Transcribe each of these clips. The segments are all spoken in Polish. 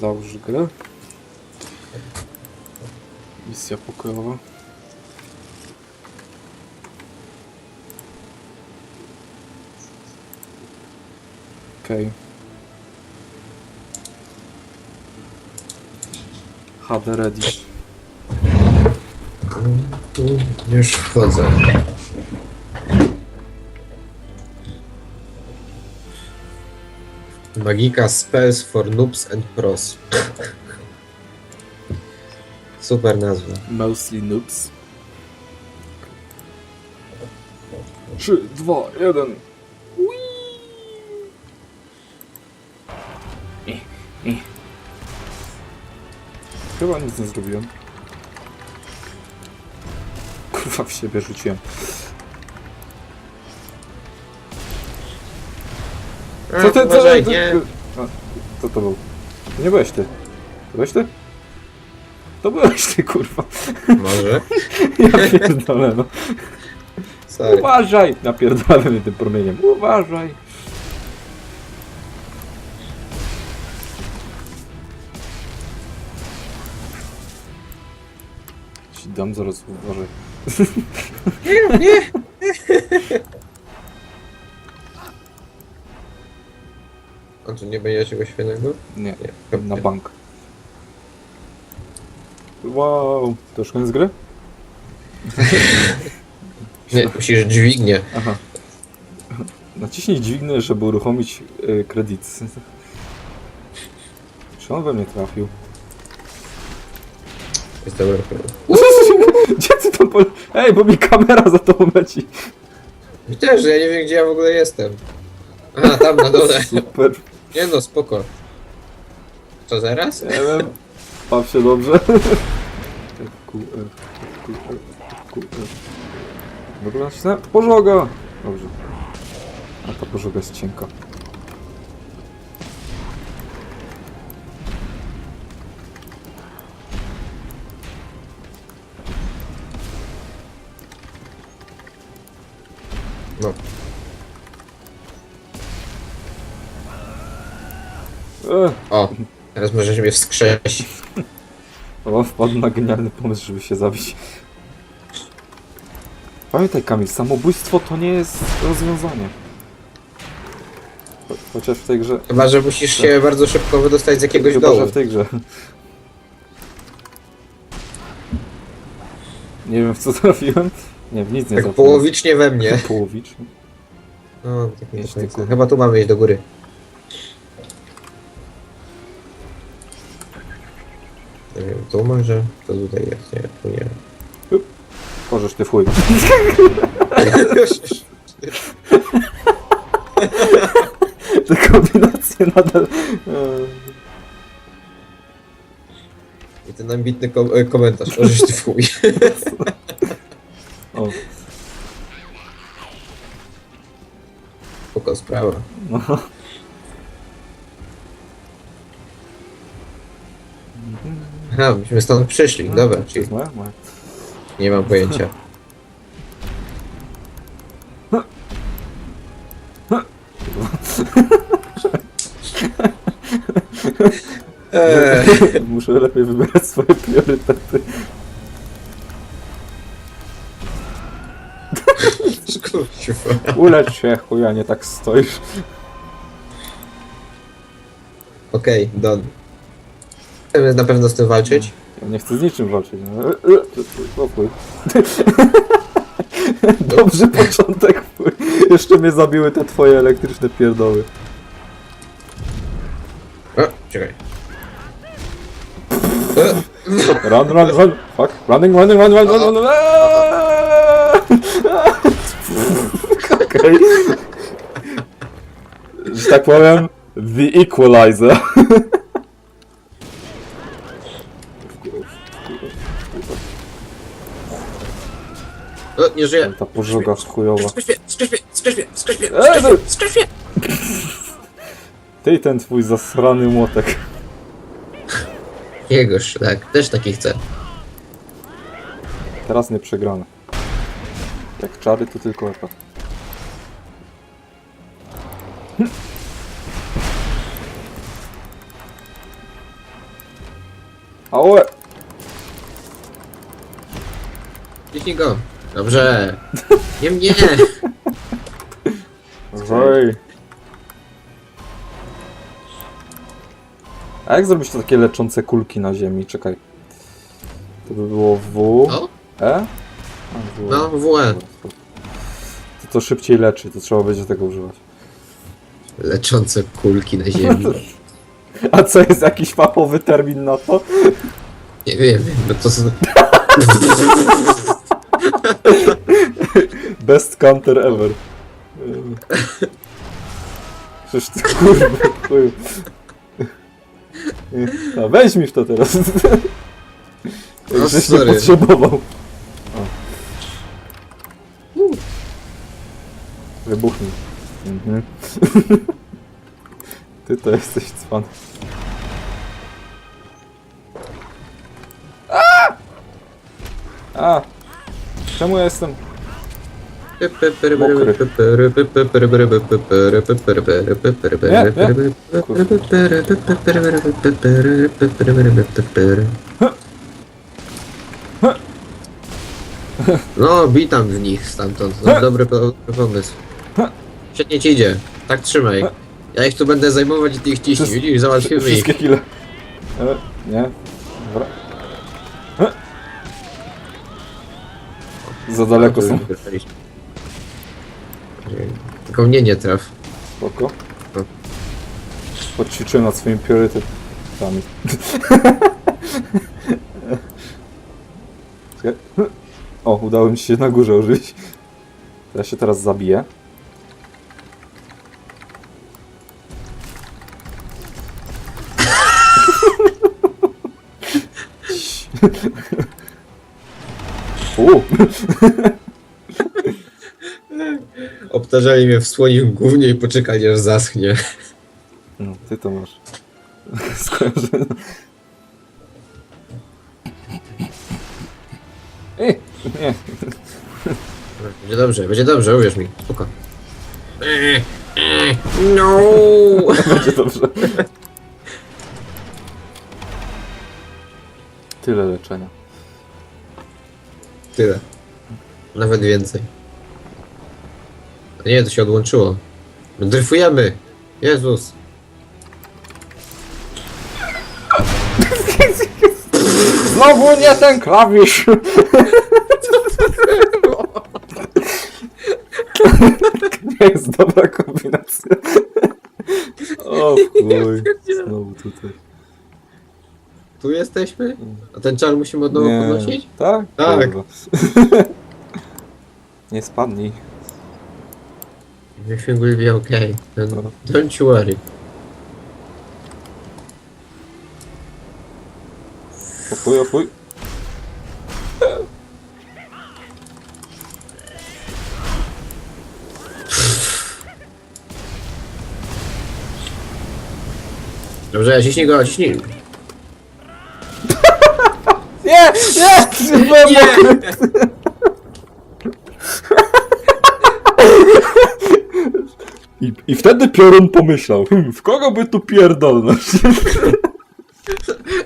Załóż grę. Misja pokojowa. Okej. HD ready. Tu już wchodzę. Magika Spells for Noobs and Pros. Super nazwa. Mostly noobs. 3, 2, 1. Chyba nic nie zrobiłem. Kurwa w siebie rzuciłem. Co ty, co Uważaj, ty, nie. A, Co to był? To nie byłeś ty. To byłeś ty? To byłeś ty, kurwa. Może? Ja pierdolę, no. Sorry. Uważaj! Napierdolę mnie tym promieniem. Uważaj! Ci dam zaraz uważaj. A tu nie będzie czegoś fajnego? Nie, Nie. na bank. Wow, to już koniec gry? Nie, musisz dźwignię. Aha. Naciśnij dźwignę, żeby uruchomić y, kredyt. Czy on we mnie trafił? Jest dobra. Gdzie ty to po... Ej, bo mi kamera za tobą leci. Że ja nie wiem gdzie ja w ogóle jestem. Aha, tam na dole. Super. Nie no, spoko. Co zaraz? Nie wiem. Baw się dobrze. F, Q, F, Q, F, Q, F. Dobra, nacisnę. Pożoga! Dobrze. A ta pożoga jest cienka. Ech, O, teraz możesz mnie wskrzesić. o, wpadł na genialny pomysł, żeby się zabić. Pamiętaj Kamil, samobójstwo to nie jest rozwiązanie. Cho- Chociaż w tej grze... Chyba, że musisz się bardzo szybko wydostać z jakiegoś Chyba, dołu. że w tej grze. Nie wiem w co trafiłem. Nie, w nic nie Tak trafiłem. połowicznie we mnie. Połowicznie. No, tak nie końca. tylko. Chyba tu mamy iść do góry. Nie wiem, tu może? To tutaj jest, nie, tu nie. Korzesz ty chuj. Te kombinacje nadal... I ten ambitny kom e, komentarz, możesz ty chuj. O, Spoko sprawa. no. Aha, myśmy stąd przyszli, dobra, To czyli moja? Moja. nie mam pojęcia. Eee, Muszę lepiej wybierać swoje priorytety. kurwa. Ulecz się, chuja, nie tak stoisz. Okej, don. Chcemy na pewno z tym walczyć? Ja nie chcę z niczym walczyć. No. E, e, O chuj. Dobry początek. chuj. Jeszcze mnie zabiły te twoje elektryczne pierdoły. O, czekaj. E, Run, run, run. Fuck. Running, running, run, run, run, run. Eee! Okej. Że tak powiem, the equalizer. nie żyję. Ta pożoga chujowa. Skrzesz mnie, Eee, skrzesz no. mnie. Ty i ten twój zasrany młotek. Jegoż, tak, też taki chcę. Teraz nie przegrane. Jak czary, to tylko epa. Ałe! Ciśnij go. Dobrze. Nie mnie. Hej! A jak zrobić to takie leczące kulki na ziemi? Czekaj. To by było W. O, E? A, w. no, WE. To, to szybciej leczy, to trzeba będzie tego używać. Leczące kulki na ziemi. A co jest jakiś fachowy termin na to? Nie wiem, no to są... Best counter ever. Przecież ty kurwa, chuju. A weź mi w to teraz. No, Jakżeś nie sorry. potrzebował. O. Wybuchnij. Mhm. Ty to jesteś cwan. A! A! Czemu ja jestem... No, bij tam w nich stamtąd. No, dobry po- pomysł. Świetnie ci idzie. Tak trzymaj. Ja ich tu będę zajmować i ty ich ciśnij. Widzisz, załatwimy ich. Wszystkie kile. E, nie. Dobra. Za daleko są. Tylko mnie nie traf. Spoko. No. Poćwiczyłem nad swoimi priorytetami. Czekaj. o, udało mi się na górze użyć. Ja się teraz zabiję. Obtarzali mnie w słonim głównie i poczekali aż zaschnie. No, ty to masz. Skojarzenia. Ej, nie. Będzie dobrze, będzie dobrze, uwierz mi. Spoko. Eee, eee, No! Będzie dobrze. Tyle leczenia. Tyle. Nawet więcej. A nie, to się odłączyło. Dryfujemy! Jezus! Znowu nie ten klawisz! Nie jest dobra kombinacja. O chuj. Znowu tutaj. Tu jesteśmy? A ten czar musimy od nowa podnosić? Tak? Tak. Kurwa. Nie spadnij. Everything will be okay. Don't, don't you worry. Opuj, opuj. Dobrze, ciśnij go, ciśnij. Nie! Nie! Byłem mokry! I, I wtedy piorun pomyślał, hm, w kogo by tu pierdolnąć?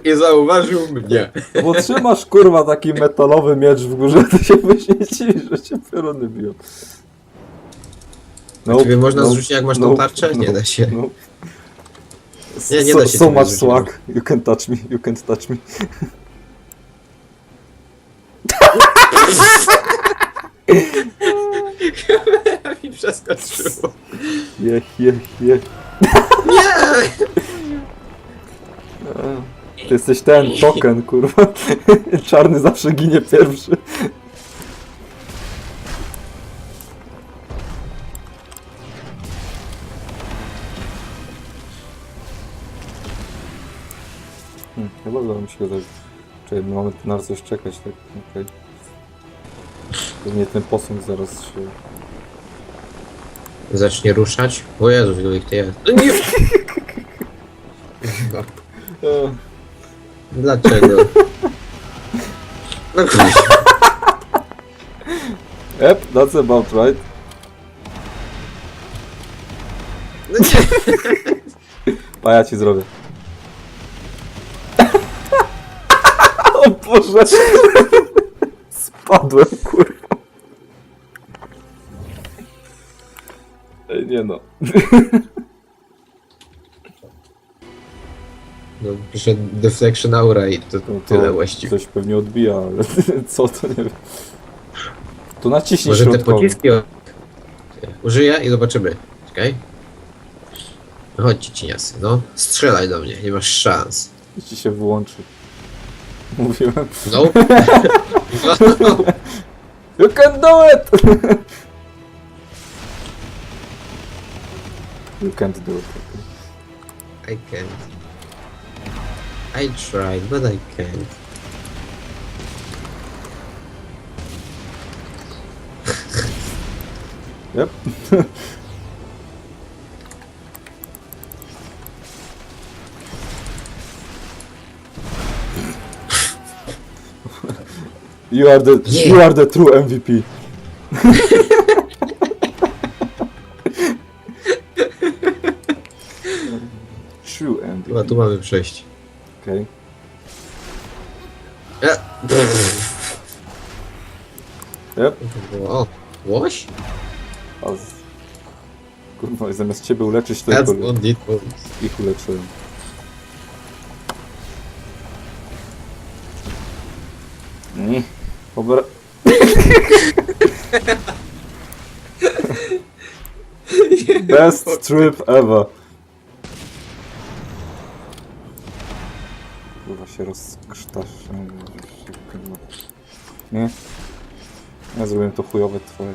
I zauważył mnie. Bo trzymasz kurwa taki metalowy miecz w górze, to się dziwisz, że cię pioruny biją. No, Ciebie można zrzucić jak masz tą tarczę? Nie da się. No. Nie, nie so, da się So much zrzucić. swag, you can touch me, you can't touch me. mi przeskoczyło. Je, je, je. Nie! E, Ty jesteś ten token, kurwa. Czarny zawsze ginie pierwszy. Hmm, chyba udało mi się go zabić. Czekaj, my mamy tu na coś czekać, tak? Okej. Pewnie ten posąg zaraz się... Zacznie ruszać. O Jezus, ilu ich to jest. No Nie! E, Dlaczego? No kurwa. Yep, that's about right. No nie! A ja ci zrobię. O Boże! Spadłem, kurwa. Ej, nie no. No, piszę Deflection Aura i to, No tyle to właściwie. coś pewnie odbija, ale co to nie wiem. To naciśnij Może te środkowy. pociski... o- Użyję i zobaczymy. Czekaj. No Chodź cieniasy, no. Strzelaj do mnie, nie masz szans. I ci się wyłączy. Mówiłem. No. no. You can do it! you can't do it. I can't. I tried, but I can't. Yep. you are the Yeah. you are the true MVP. true MVP. Chyba tu mamy przejść. Okay. E, Yep. O, łoś? A z... Kurwa, zamiast ciebie uleczyć, to That's ich uleczyłem. Dobra. Best trip ever. Kurwa się rozksztaszę. Nie. Ja zrobiłem to chujowe twoje.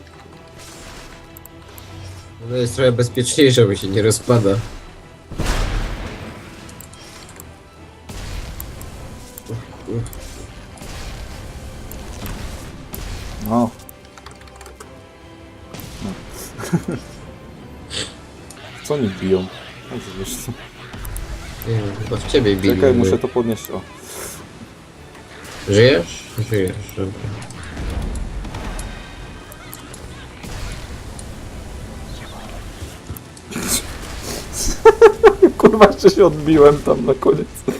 No jest trochę bezpieczniejsze, bo się nie rozpada. No. Co oni biją? No, wiesz co. Nie wiem, chyba w ciebie bili. Czekaj, muszę to podnieść. O. Żyjesz? Żyjesz, dobra. Kurwa, jeszcze się odbiłem tam na koniec. Eee,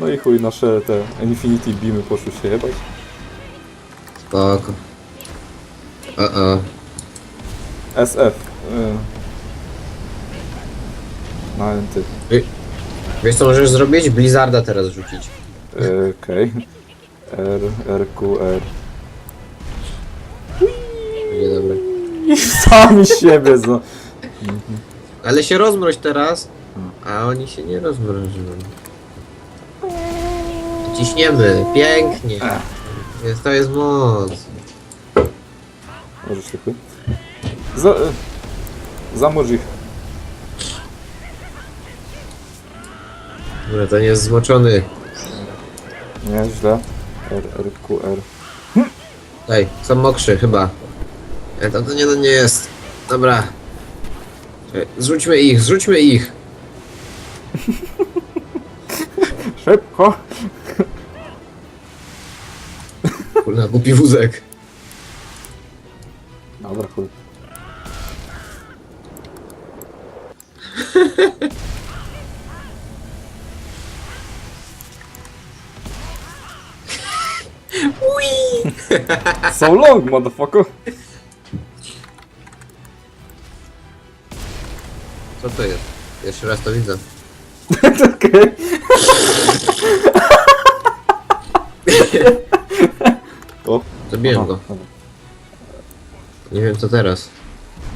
No i chuj, nasze te Infinity Beamy poszły się jebać. Spoko. O, o. SF. Eee. Na enty. Wiesz co możesz zrobić? Blizzarda teraz rzucić. Eee, Okej. R, R, Q, R. Nie dobre. Sami siebie za... Ale się rozmroź teraz, a oni się nie rozmrożą. Ciśniemy, pięknie. Jest, to jest moc. Możesz tylko. Za... e, Zamurz ich. Dobra, to nie jest zmoczony. Nie, źle. R, R, Q, R. Daj, są mokrzy chyba. E, to, to nie, to nie jest. Dobra. Czekaj, Zrzućmy ich, zrzućmy ich. Szybko! Kurna, głupi wózek. Dobra, chuj. so long, motherfucker! Co to jest? Jeszcze raz to widzę. Okej. O, aha, go. dobra. Nie wiem co teraz.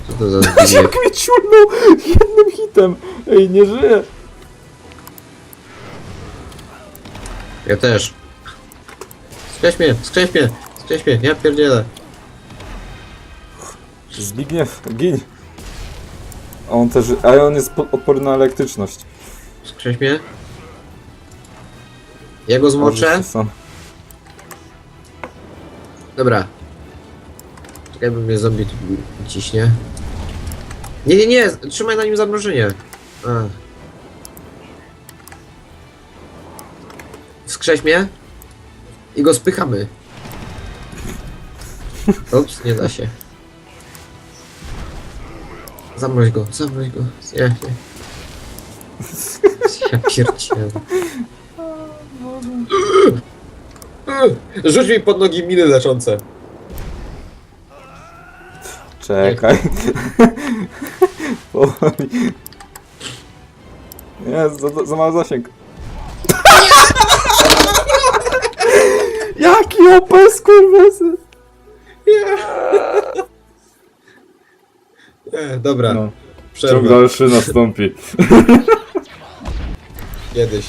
Co to za Jak zbieg? mnie ciurnął jednym hitem! Ej, nie żyję! Ja też. Skreś mnie, skreś mnie, skreś mnie, ja pierdzielę. Zbigniew, gin! A on też, a on jest po- odporny na elektryczność. Skreś mnie. Ja go zmoczę. Możesz się sam. Dobra. Czekaj, bo mnie zombie tu ciśnie. Nie, nie, nie, trzymaj na nim zamrożenie. A. Wskrześ mnie. I go spychamy. Ups, nie da się. Zamroź go, zamroź go. Nie, nie. Ja pierdzielę. Rzuć mi pod nogi miny leczące. Czekaj. Powoli. Jest, za, za mały zasięg. Jaki OP, skurwysy! Nie, dobra, No, ciąg przerwa. dalszy nastąpi. Kiedyś.